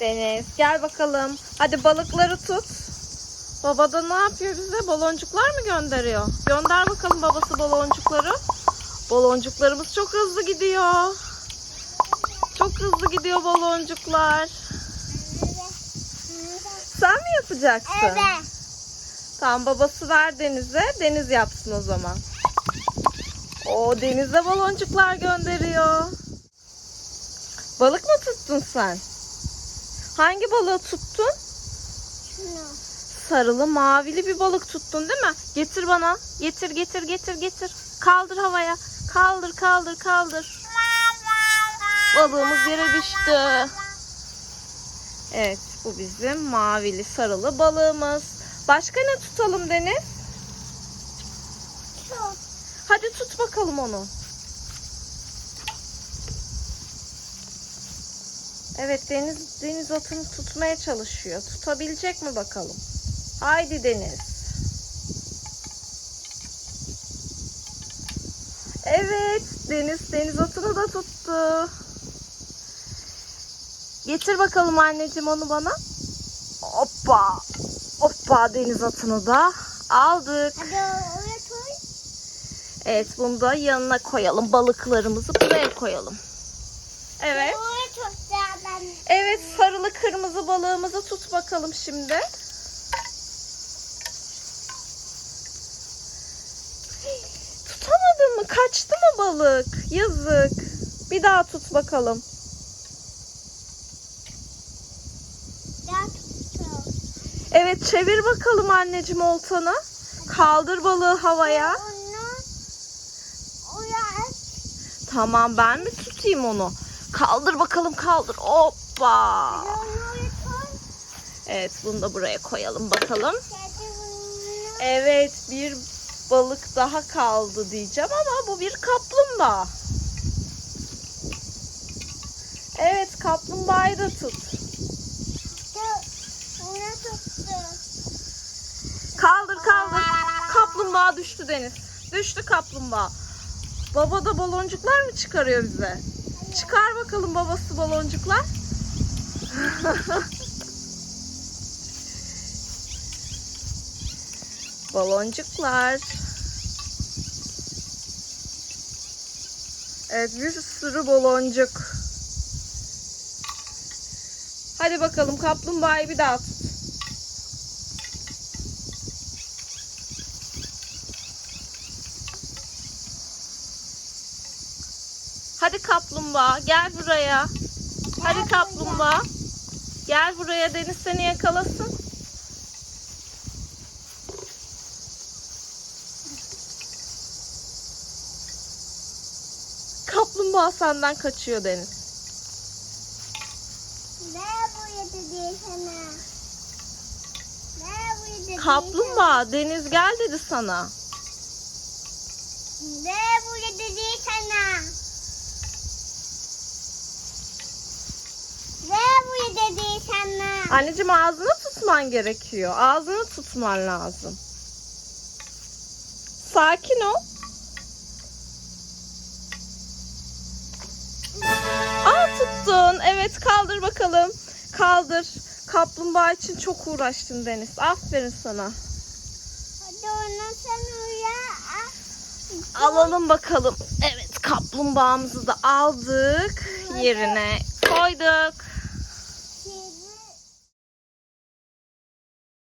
Deniz gel bakalım. Hadi balıkları tut. Baba da ne yapıyor bize? Baloncuklar mı gönderiyor? Gönder bakalım babası baloncukları. Baloncuklarımız çok hızlı gidiyor. Çok hızlı gidiyor baloncuklar. Sen mi yapacaksın? Evet. Tamam babası ver Deniz'e. Deniz yapsın o zaman. O Deniz'e baloncuklar gönderiyor. Balık mı tuttun sen? Hangi balığı tuttun? Şunu. Sarılı mavili bir balık tuttun değil mi? Getir bana. Getir getir getir getir. Kaldır havaya. Kaldır kaldır kaldır. Balığımız yere düştü. Evet bu bizim mavili sarılı balığımız. Başka ne tutalım Deniz? Hadi tut bakalım onu. Evet Deniz deniz atını tutmaya çalışıyor. Tutabilecek mi bakalım? Haydi Deniz. Evet Deniz deniz atını da tuttu. Getir bakalım anneciğim onu bana. Hoppa. Hoppa deniz atını da aldık. Evet bunu da yanına koyalım. Balıklarımızı buraya koyalım. Evet. Evet sarılı kırmızı balığımızı tut bakalım şimdi. Tutamadın mı? Kaçtı mı balık? Yazık. Bir daha tut bakalım. Evet çevir bakalım anneciğim oltanı. Kaldır balığı havaya. Tamam ben mi tutayım onu? Kaldır bakalım kaldır. Hoppa. Evet bunu da buraya koyalım bakalım. Evet bir balık daha kaldı diyeceğim ama bu bir kaplumbağa. Evet kaplumbağayı da tut. Kaldır kaldır. Kaplumbağa düştü Deniz. Düştü kaplumbağa. Baba da baloncuklar mı çıkarıyor bize? Çıkar bakalım babası baloncuklar. Baloncuklar. Evet bir sürü baloncuk. Hadi bakalım kaplumbağayı bir daha tut. Hadi kaplumbağa gel buraya. Hadi kaplumbağa. Gel buraya Deniz seni yakalasın. Kaplumbağa senden kaçıyor Deniz. Ne bu dedi sana? Ne bu dedi? Kaplumbağa Deniz gel dedi sana. Ne bu dedi sana? Ne bu dedi sana? Anneciğim ağzını tutman gerekiyor. Ağzını tutman lazım. Sakin ol. Aa tuttun. Evet kaldır bakalım. Kaldır. Kaplumbağa için çok uğraştın Deniz. Aferin sana. Hadi onu sen uya. Alalım bakalım. Evet kaplumbağamızı da aldık. Yerine koyduk.